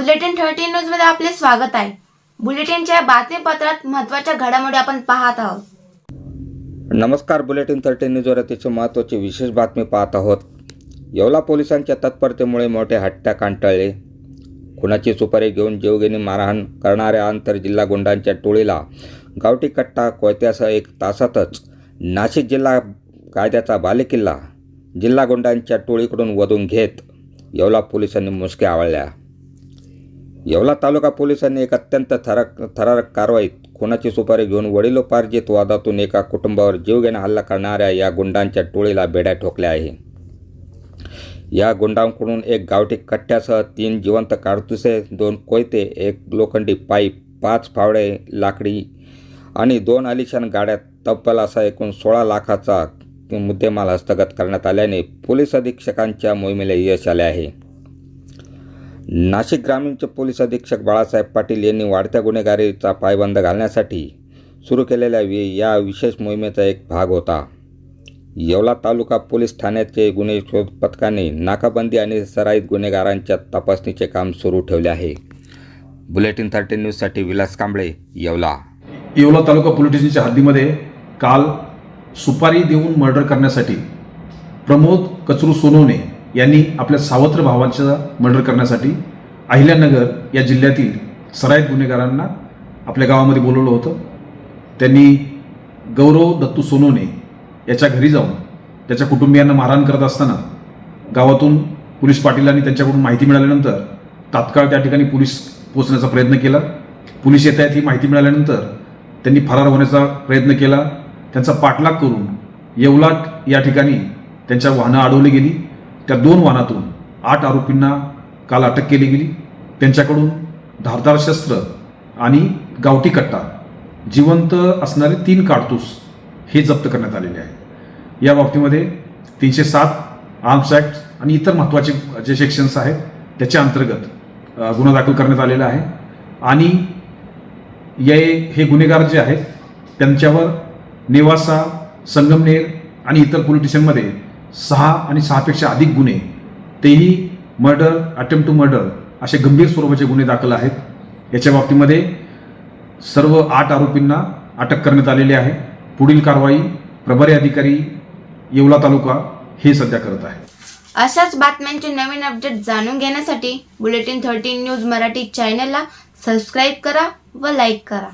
Bulletin thirteen न्यूजमध्ये आपले स्वागत आहे. बुलेटिनच्या बातमीपत्रात महत्त्वाच्या घडामोडी आपण पाहत आहोत. नमस्कार बुलेटिन थर्टीन न्यूजवर अतिशय महत्त्वाची विशेष बातमी पाहत आहोत. येवला पोलिसांच्या तत्परतेमुळे मोठे हट्ट्या कांटाळले खुनाची सुपारी घेऊन जीवघेणी मारहाण करणाऱ्या आंतरजिल्हा गुंडांच्या टोळीला गावठी कट्टा कोयत्यासह एक तासातच नाशिक जिल्हा कायद्याचा बालेकिल्ला जिल्हा गुंडांच्या टोळीकडून वधून घेत येवला पोलिसांनी मुसक्या आवळल्या. येवला तालुका पोलिसांनी एक अत्यंत थराक थरारक कारवाईत खुनाची सुपारी घेऊन वडिलोपार्जित वादातून एका कुटुंबावर जीवघेणा हल्ला करणाऱ्या या गुंडांच्या टोळीला बेड्या ठोकल्या आहे. या गुंडांकडून एक गावठी कट्ट्यासह तीन जिवंत काडतुसे दोन कोयते एक लोखंडी पाईप पाच फावडे लाकडी आणि दोन आलिशान गाड्या तब्बल असा एकूण सोळा लाखाचा मुद्देमाल हस्तगत करण्यात आल्याने पोलीस अधीक्षकांच्या मोहिमेला यश आले आहे. नाशिक ग्रामीणचे पोलीस अधीक्षक बाळासाहेब पाटील यांनी वाढत्या गुन्हेगारीचा पायबंद घालण्यासाठी सुरू केलेल्या वि या विशेष मोहिमेचा एक भाग होता. येवला तालुका पोलीस ठाण्याचे गुन्हे शोध पथकाने नाकाबंदी आणि सराईत गुन्हेगारांच्या तपासणीचे काम सुरू ठेवले आहे. बुलेटिन थर्टीन न्यूजसाठी विलास कांबळे येवला. येवला तालुका पोलीस स्टेशनच्या हद्दीमध्ये काल सुपारी देऊन मर्डर करण्यासाठी प्रमोद कचरू सोनवणे यांनी आपल्या सावत्र भावांचा मर्डर करण्यासाठी अहिल्यानगर या जिल्ह्यातील सराईत गुन्हेगारांना आपल्या गावामध्ये बोलवलं होतं. त्यांनी गौरव दत्तू सोनोने याच्या घरी जाऊन त्याच्या कुटुंबियांना मारहाण करत असताना गावातून पोलीस पाटीलांनी त्यांच्याकडून माहिती मिळाल्यानंतर तात्काळ त्या ठिकाणी पोलीस पोचण्याचा प्रयत्न केला. पोलीस येत आहेत ही माहिती मिळाल्यानंतर त्यांनी फरार होण्याचा प्रयत्न केला. त्यांचा पाठलाग करून येवलाट या ठिकाणी त्यांच्या वाहनं अडवली गेली. त्या दोन वाहनातून आठ आरोपींना काल अटक केली गेली. त्यांच्याकडून धारदार शस्त्र आणि गावठी कट्टा जिवंत असणारे तीन काडतूस हे जप्त करण्यात आलेले आहे या बाबतीमध्ये तीनशे सात आर्म्स ॲक्ट आणि इतर महत्त्वाचे जे सेक्शन्स आहेत त्याच्या अंतर्गत गुन्हा दाखल करण्यात आलेला आहे. आणि ये हे गुन्हेगार जे आहेत त्यांच्यावर नेवासा संगमनेर आणि इतर पोलीस सहा आणि सहापेक्षा अधिक गुन्हे तेही मर्डर अटेम्प्ट टू मर्डर असे गंभीर स्वरूपाचे गुन्हे दाखल आहेत. याच्या बाबतीमध्ये सर्व आठ आरोपींना अटक करण्यात आलेली आहे. पुढील कारवाई प्रभारी अधिकारी येवला तालुका हे सध्या करत आहे. अशाच बातम्यांचे नवीन अपडेट जाणून घेण्यासाठी बुलेटिन थर्टीन न्यूज मराठी चॅनलला सबस्क्राईब करा व लाईक करा.